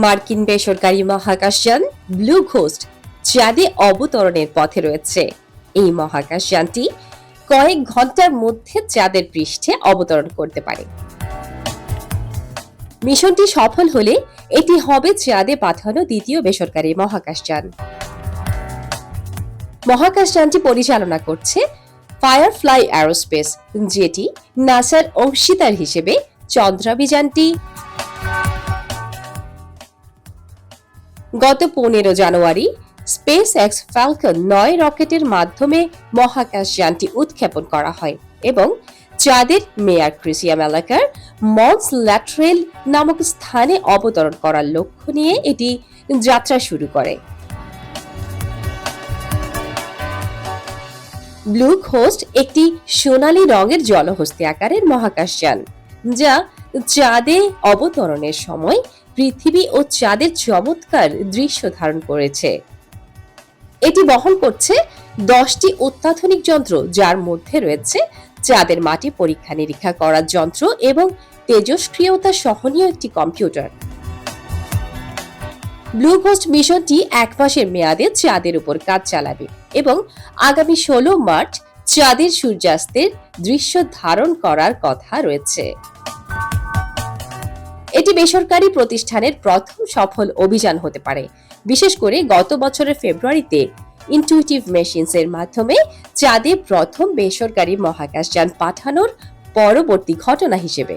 মার্কিন বেসরকারি মহাকাশযান ব্লু ঘোস্ট চাঁদে অবতরণের পথে রয়েছে। এই মহাকাশযানটি কয়েক ঘণ্টার মধ্যে চাঁদের পৃষ্ঠে অবতরণ করতে পারে। মিশনটি সফল হলে এটি হবে চাঁদে পাঠানো দ্বিতীয় বেসরকারি মহাকাশযান। মহাকাশযানটি পরিচালনা করছে ফায়ারফ্লাই অ্যারোস্পেস, যেটি নাসার অংশীদার হিসেবে চন্দ্রাভিযানটি গত পনেরো জানুয়ারি স্পেস এক্স ফ্যালকন নয় রকেটের মাধ্যমে মহাকাশযানটি উৎক্ষেপণ করা হয় এবং চাঁদের মেয়ার ক্রিসিয়াম এলাকার মন্স ল্যাট্রেল নামক স্থানে অবতরণ করার লক্ষ্য নিয়ে এটি যাত্রা শুরু করে। ব্লু হোস্ট একটি সোনালী রঙের জলহস্তি আকারের মহাকাশযান যা চাঁদে অবতরণের সময় পৃথিবী ও চাঁদের চমৎকার দৃশ্য ধারণ করেছে। এটি বহন করছে দশটি অত্যাধুনিক যন্ত্র, যার মধ্যে রয়েছে চাঁদের মাটি পরীক্ষা নিরীক্ষা করার যন্ত্র এবং তেজস্ক্রিয়তা সহনীয় একটি কম্পিউটার। ব্লু ঘোস্ট মিশনটি এক মাসের মেয়াদে চাঁদের উপর কাজ চালাবে এবং আগামী ষোলো মার্চ চাঁদের সূর্যাস্তের দৃশ্য ধারণ করার কথা রয়েছে। এটি বেসরকারি প্রতিষ্ঠানের প্রথম সফল অভিযান হতে পারে। বিশেষ করে গত বছরের ফেব্রুয়ারিতে ইনটুইটিভ মেশিনস এর মাধ্যমে চাঁদে প্রথম বেসরকারি মহাকাশযান পাঠানোর পরবর্তী ঘটনা হিসেবে।